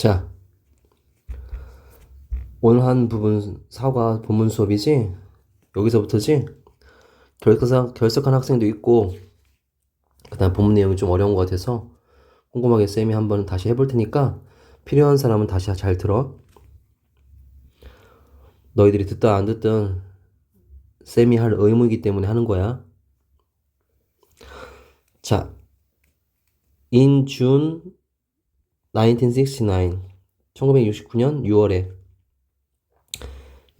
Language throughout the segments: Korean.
자, 오늘 한 부분 사과 본문 수업이지? 여기서부터지? 결석한, 결석한 학생도 있고, 그 다음 본문 내용이 좀 어려운 것 같아서 꼼꼼하게 쌤이 한번 다시 해볼 테니까 필요한 사람은 다시 잘 들어. 너희들이 듣든 안 듣든 쌤이 할 의무이기 때문에 하는 거야. 자, in June 1969, 1969년 6월에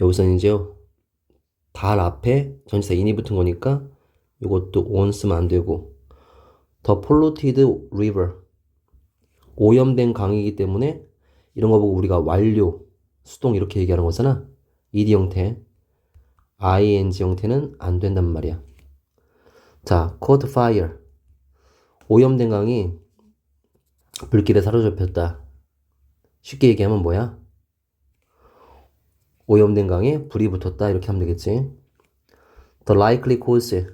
여기서는 이제요 달 앞에 전치사 in이 붙은 거니까 이것도 on 쓰면 안 되고 the polluted river 오염된 강이기 때문에 이런 거 보고 우리가 완료 수동 이렇게 얘기하는 거잖아. ed 형태 ing 형태는 안 된단 말이야. 자 caught fire. 오염된 강이 불길에 사로잡혔다 쉽게 얘기하면 뭐야? 오염된 강에 불이 붙었다 이렇게 하면 되겠지. The likely cause.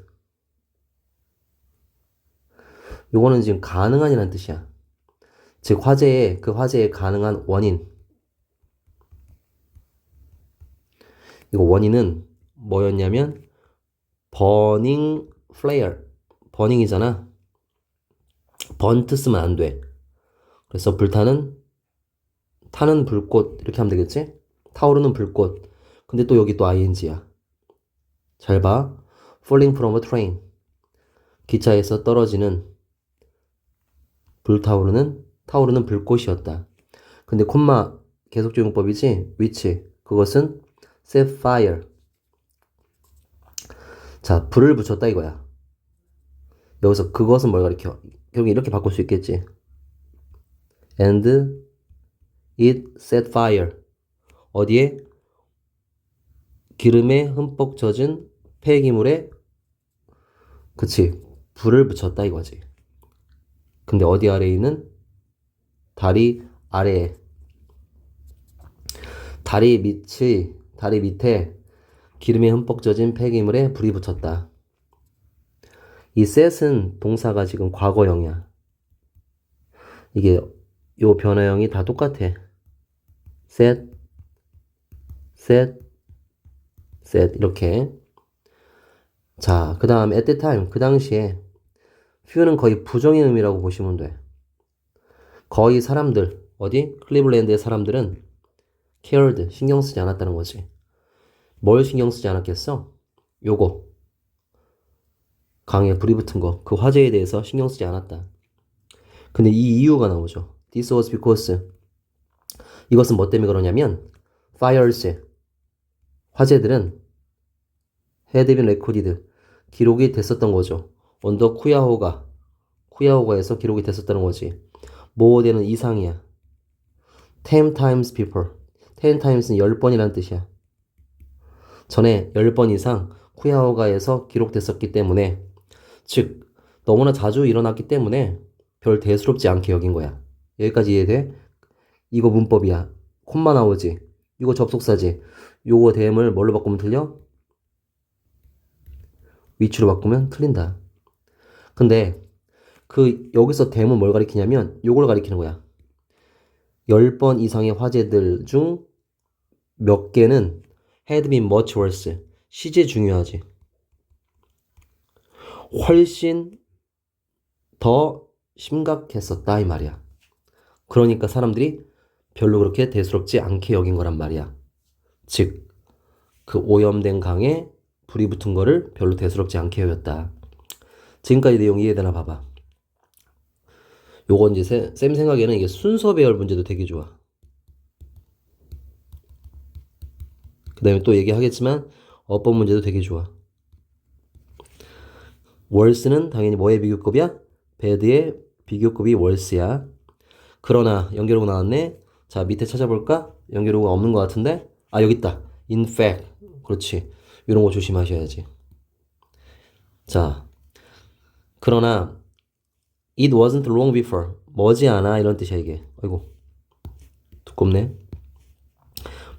요거는 지금 가능한이라는 뜻이야. 즉 화재의 그 화재의 가능한 원인. 이거 원인은 뭐였냐면 burning flare. 버닝이잖아. 번트 쓰면 안 돼. 그래서 불타는 타는 불꽃 이렇게 하면 되겠지? 타오르는 불꽃. 근데 또 여기 또 ing야. 잘 봐. falling from a train. 기차에서 떨어지는 불타오르는 타오르는 불꽃이었다. 근데 콤마 계속적용법이지? which 그것은 set fire. 자, 불을 붙였다 이거야. 여기서 그것은 뭘 가리켜? 결국 이렇게 바꿀 수 있겠지. And it set fire. 어디에? 기름에 흠뻑 젖은 폐기물에 그치 불을 붙였다 이거지. 근데 어디 아래에 있는? 다리 아래에 다리 밑이 다리 밑에 기름에 흠뻑 젖은 폐기물에 불이 붙었다. 이 set은 동사가 지금 과거형이야. 이게 요 변화형이 다 똑같아. set, set, set 이렇게. 자, 그 다음 at the time 그 당시에 few는 거의 부정의 의미라고 보시면 돼. 거의 사람들 어디 클리블랜드의 사람들은 cared 신경 쓰지 않았다는 거지. 뭘 신경 쓰지 않았겠어? 요거 강에 불이 붙은 거, 그 화재에 대해서 신경 쓰지 않았다. 근데 이 이유가 나오죠. This was because 이것은 뭐 때문에 그러냐면 fires 화재들은 had been recorded 기록이 됐었던 거죠. 언더 쿠야호가 쿠야호가에서 기록이 됐었다는 거지. 뭐되는 이상이야. ten times before. ten times는 10번이라는 뜻이야. 전에 10번 이상 쿠야호가에서 기록됐었기 때문에 즉 너무나 자주 일어났기 때문에 별 대수롭지 않게 여긴 거야. 여기까지 이해돼? 이거 문법이야. 콤마 나오지? 이거 접속사지? 요거 대음을 뭘로 바꾸면 틀려? 위치로 바꾸면 틀린다. 근데 그 여기서 대음은 뭘 가리키냐면 요걸 가리키는 거야. 10번 이상의 화제들 중 몇 개는 had been much worse. 시제 중요하지. 훨씬 더 심각했었다 이 말이야. 그러니까 사람들이 별로 그렇게 대수롭지 않게 여긴 거란 말이야. 즉, 그 오염된 강에 불이 붙은 거를 별로 대수롭지 않게 여겼다. 지금까지 내용 이해되나 봐봐. 요건 이제 쌤 생각에는 이게 순서 배열 문제도 되게 좋아. 그 다음에 또 얘기하겠지만 어법 문제도 되게 좋아. 월스는 당연히 뭐의 비교급이야? 배드의 비교급이 월스야. 그러나 연결어가 나왔네. 자 밑에 찾아볼까? 연결어가 없는 것 같은데? 아 여기 있다. In fact. 그렇지. 이런 거 조심하셔야지. 자 그러나 it wasn't long before. 머지않아 이런 뜻이야 이게. 아이고 두껍네.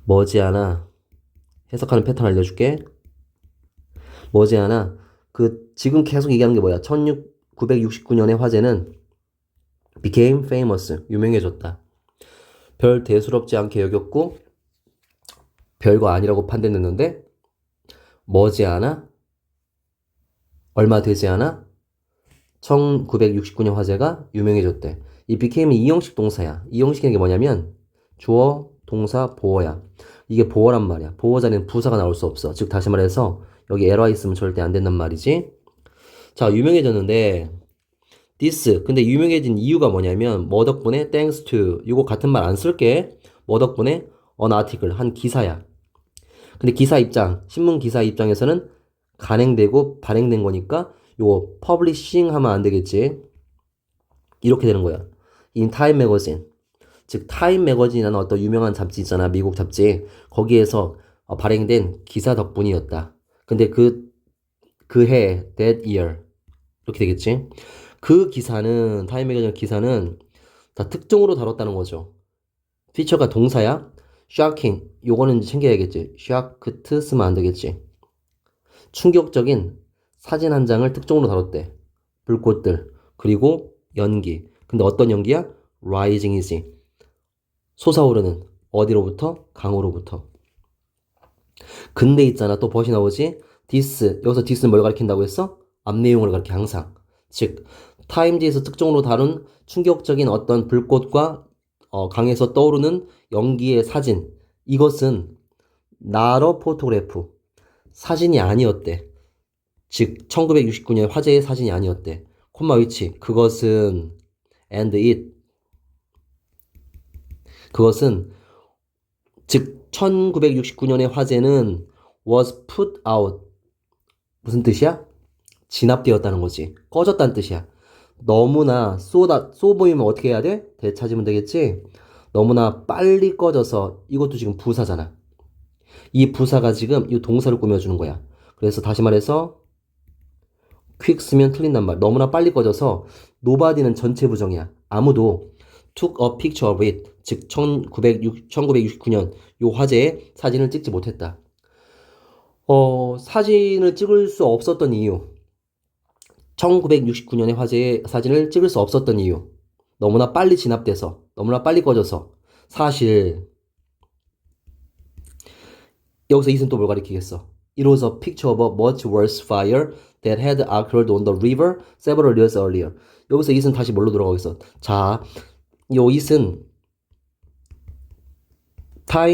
머지않아 해석하는 패턴 알려줄게. 머지않아 그 지금 계속 얘기하는 게 뭐야? 1969년의 화재는 became famous 유명해졌다. 별 대수롭지 않게 여겼고 별거 아니라고 판단했는데 머지않아 얼마 되지 않아 1969년 화재가 유명해졌대. 이 became은 이형식 동사야. 이형식이라는 게 뭐냐면 주어, 동사, 보어야. 이게 보어란 말이야. 보어 자리는 부사가 나올 수 없어. 즉 다시 말해서 여기 에러가 있으면 절대 안 된단 말이지. 자, 유명해졌는데 this 근데 유명해진 이유가 뭐냐면 뭐 덕분에 thanks to 이거 같은 말 안 쓸게. 뭐 덕분에 an article 한 기사야. 근데 기사 입장, 신문 기사 입장에서는 간행되고 발행된 거니까 요거 퍼블리싱 하면 안 되겠지. 이렇게 되는 거야. in Time Magazine. 즉 타임 매거진이라는 어떤 유명한 잡지 있잖아. 미국 잡지. 거기에서 어, 발행된 기사 덕분이었다. 근데 그 그 해 that year 이렇게 되겠지. 그 기사는 타임 매거진 기사는 다 특정으로 다뤘다는 거죠. 피처가 동사야. shocking 요거는 챙겨야겠지. shocked 쓰면 안 되겠지. 충격적인 사진 한 장을 특정으로 다뤘대. 불꽃들 그리고 연기. 근데 어떤 연기야? rising이지. 솟아오르는 어디로부터? 강으로부터. 근데 있잖아 또 벗이 나오지? 디스 여기서 디스는 뭘 가리킨다고 했어? 앞 내용을 가리켜 항상. 즉 타임지에서 특정으로 다룬 충격적인 어떤 불꽃과 어, 강에서 떠오르는 연기의 사진 이것은 나러 포토그래프 사진이 아니었대. 즉 1969년 화재의 사진이 아니었대. 콤마 위치 그것은 and it 그것은 즉 1969년의 화재는 was put out 무슨 뜻이야? 진압되었다는 거지. 꺼졌다는 뜻이야. 너무나 쏘다 쏘 보이면 어떻게 해야 돼? 되찾으면 되겠지. 너무나 빨리 꺼져서 이것도 지금 부사잖아. 이 부사가 지금 이 동사를 꾸며주는 거야. 그래서 다시 말해서 quick 쓰면 틀린단 말. 너무나 빨리 꺼져서 nobody는 전체 부정이야. 아무도 took a picture of it. 즉 1906, 1969년 요 화재의 사진을 찍지 못했다. 어, 사진을 찍을 수 없었던 이유. 1969년의 화재의 사진을 찍을 수 없었던 이유. 너무나 빨리 진압돼서, 너무나 빨리 꺼져서. 사실, 여기서 이슨 또뭘 가리키겠어? It was a picture of a much worse fire that had occurred on the river several years earlier. 여기서 이슨 다시 뭘로 돌아가겠어? 자, 요 이슨 타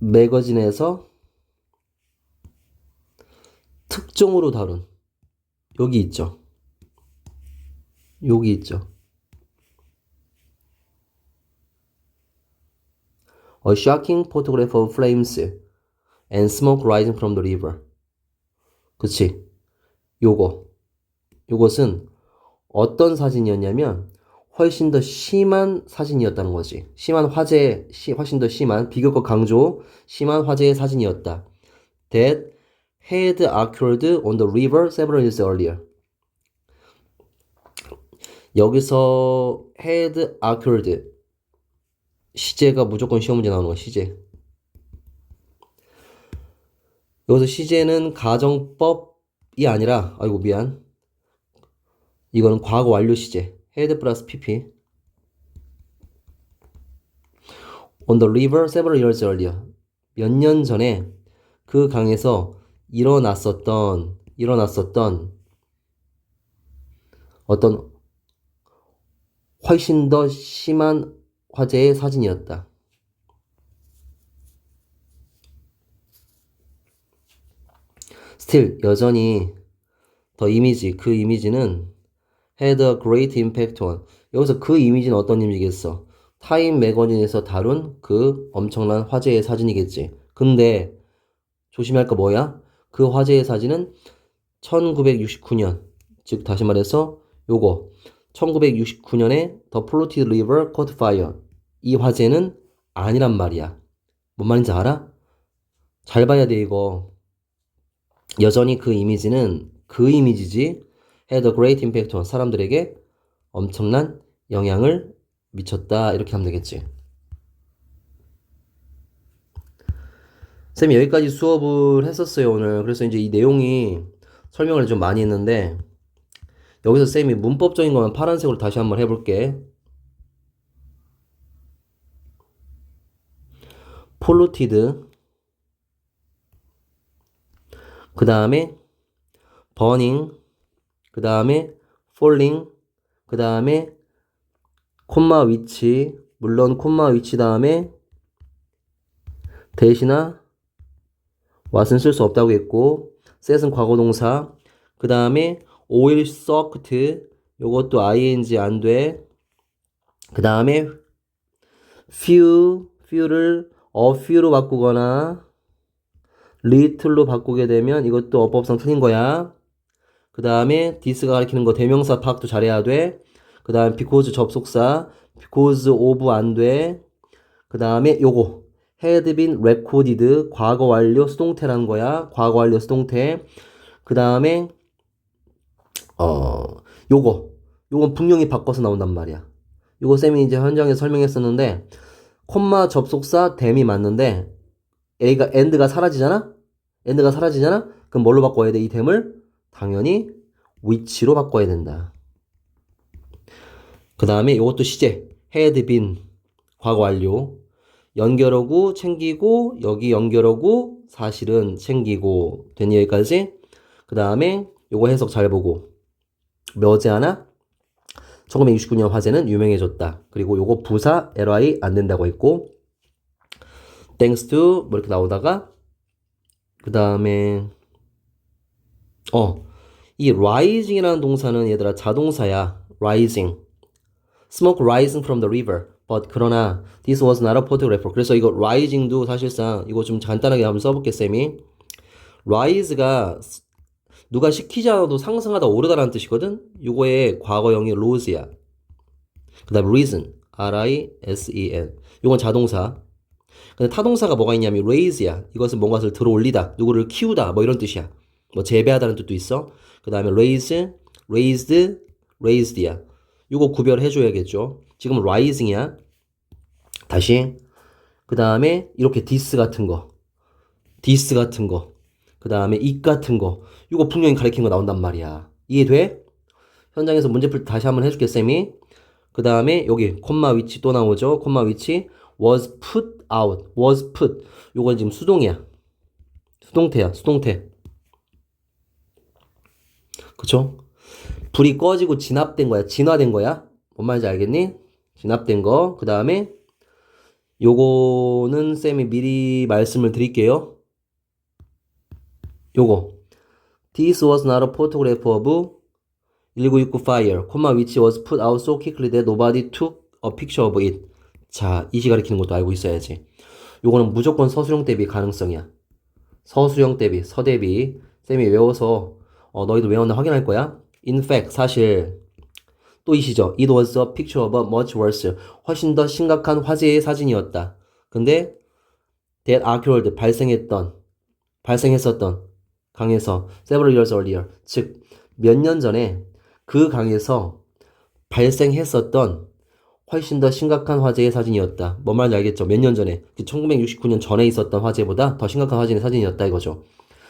매거진에서 특종으로 다룬 여기 있죠. 여기 있죠. A shocking photograph of flames and smoke rising from the river. 그치? 요거. 요것은 어떤 사진이었냐면 훨씬 더 심한 사진이었다는 거지. 심한 화재, 시, 훨씬 더 심한, 비교과 강조, 심한 화재의 사진이었다. That had occurred on the river several years earlier. 여기서 had occurred 시제가 무조건 시험 문제 나오는 거야, 시제. 여기서 시제는 가정법이 아니라, 아이고, 미안. 이거는 과거 완료 시제. 헤드 플러스 pp. On the river several years earlier. 몇 년 전에 그 강에서 일어났었던, 일어났었던 어떤 훨씬 더 심한 화재의 사진이었다. still 여전히 더 이미지 그 이미지는 had a great impact on 여기서 그 이미지는 어떤 이미지겠어? 타임 매거진에서 다룬 그 엄청난 화재의 사진이겠지. 근데 조심할 거 뭐야? 그 화재의 사진은 1969년 즉 다시 말해서 요거 1969년에 The Polluted River Caught Fire 이 화재는 아니란 말이야. 뭔 말인지 알아? 잘 봐야 돼 이거. 여전히 그 이미지는 그 이미지지 had a great impact on 사람들에게 엄청난 영향을 미쳤다 이렇게 하면 되겠지. 쌤이 여기까지 수업을 했었어요 오늘. 그래서 이제 이 내용이 설명을 좀 많이 했는데 여기서 쌤이 문법적인 것만 파란색으로 다시 한번 해볼게. polluted. 그 다음에 burning. 그 다음에 falling. 그 다음에 콤마 위치. 물론 콤마 위치 다음에 대시나 what은 쓸 수 없다고 했고 set은 과거 동사. 그 다음에 oil soaked. 요것도 ing 안 돼. 그 다음에 few, few를 a few로 바꾸거나 little로 바꾸게 되면 이것도 어법상 틀린 거야. 그 다음에 this가 가리키는 거 대명사 파악도 잘해야 돼. 그 다음 because 접속사, because of 안 돼. 그 다음에 요거 had been recorded 과거 완료 수동태라는 거야. 과거 완료 수동태. 그 다음에 어 요거 요건 분명히 바꿔서 나온단 말이야. 요거 쌤이 이제 현장에서 설명했었는데 콤마 접속사 댐이 맞는데 A가 end가 사라지잖아? end가 사라지잖아? 그럼 뭘로 바꿔야 돼? 이 댐을 당연히 which로 바꿔야 된다. 그 다음에 이것도 시제 had been 과거 완료. 연결하고 챙기고 여기 연결하고 사실은 챙기고. 된 여기까지. 그 다음에 요거 해석 잘 보고. 머지하나 1969년 화재는 유명해졌다. 그리고 요거 부사 ly 안 된다고 했고. thanks to 뭐 이렇게 나오다가 그 다음에 어 이 rising이라는 동사는 얘들아 자동사야. rising. smoke rising from the river. but 그러나 this was not a photographer. 그래서 이거 rising도 사실상 이거 좀 간단하게 한번 써볼게 쌤이. rise가 누가 시키지 않아도 상승하다 오르다라는 뜻이거든. 요거의 과거형이 rose야. 그다음 reason, r-i-s-e-n. 요건 자동사. 근데 타동사가 뭐가 있냐면 raise야. 이것은 뭔가를 들어 올리다, 누구를 키우다, 뭐 이런 뜻이야. 뭐 재배하다는 뜻도 있어. 그 다음에 raise, raised, raised야. 요거 구별해 줘야겠죠. 지금 rising이야. 다시. 그 다음에 이렇게 this 같은 거, this 같은 거, 그 다음에 it 같은 거, 요거 분명히 가리킨 거 나온단 말이야. 이해돼? 현장에서 문제 풀 때 다시 한번 해줄게 쌤이. 그 다음에 여기 콤마 위치 또 나오죠. 콤마 위치 was put out, was put. 요건 지금 수동이야. 수동태야, 수동태. 그쵸? 불이 꺼지고 진압된 거야. 진화된 거야. 뭔 말인지 알겠니? 진압된 거. 그 다음에 요거는 쌤이 미리 말씀을 드릴게요. 요거. This was not a photograph of 1969 fire, comma, which was put out so quickly that nobody took a picture of it. 자, 이시 가리키는 것도 알고 있어야지. 요거는 무조건 서술형 대비 가능성이야. 서술형 대비, 서대비. 쌤이 외워서 어, 너희도 외웠나 확인할 거야. In fact, 사실 또 이시죠. It was a picture of a much worse. 훨씬 더 심각한 화재의 사진이었다. 근데 that occurred 발생했던 발생했었던 강에서 several years earlier. 즉 몇 년 전에 그 강에서 발생했었던 훨씬 더 심각한 화재의 사진이었다. 뭔 말인지 알겠죠? 몇 년 전에 그 1969년 전에 있었던 화재보다 더 심각한 화재의 사진이었다 이거죠.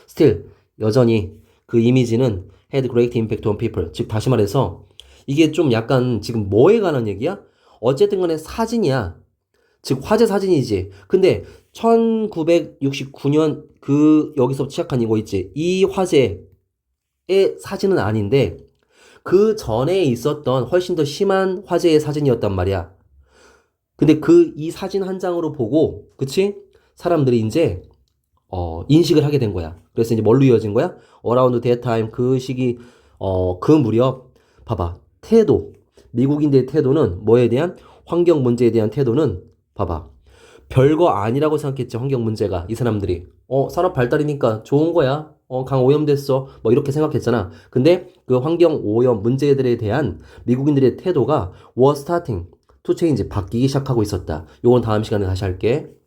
Still 여전히 그 이미지는 had great impact on people. 즉 다시 말해서 이게 좀 약간 지금 뭐에 관한 얘기야? 어쨌든 간에 사진이야. 즉 화재 사진이지. 근데 1969년 그 여기서 시작한 이거 있지. 이 화재의 사진은 아닌데 그 전에 있었던 훨씬 더 심한 화재의 사진이었단 말이야. 근데 그 이 사진 한 장으로 보고, 그치? 사람들이 이제, 어, 인식을 하게 된 거야. 그래서 이제 뭘로 이어진 거야? that time, 그 시기, 어, 그 무렵, 봐봐. 태도. 미국인들의 태도는 뭐에 대한? 환경 문제에 대한 태도는, 봐봐. 별거 아니라고 생각했지, 환경 문제가. 이 사람들이. 어, 산업 발달이니까 좋은 거야. 어, 강 오염됐어. 뭐 이렇게 생각했잖아. 근데 그 환경 오염 문제들에 대한 미국인들의 태도가 to change 바뀌기 시작하고 있었다. 요건 다음 시간에 다시 할게.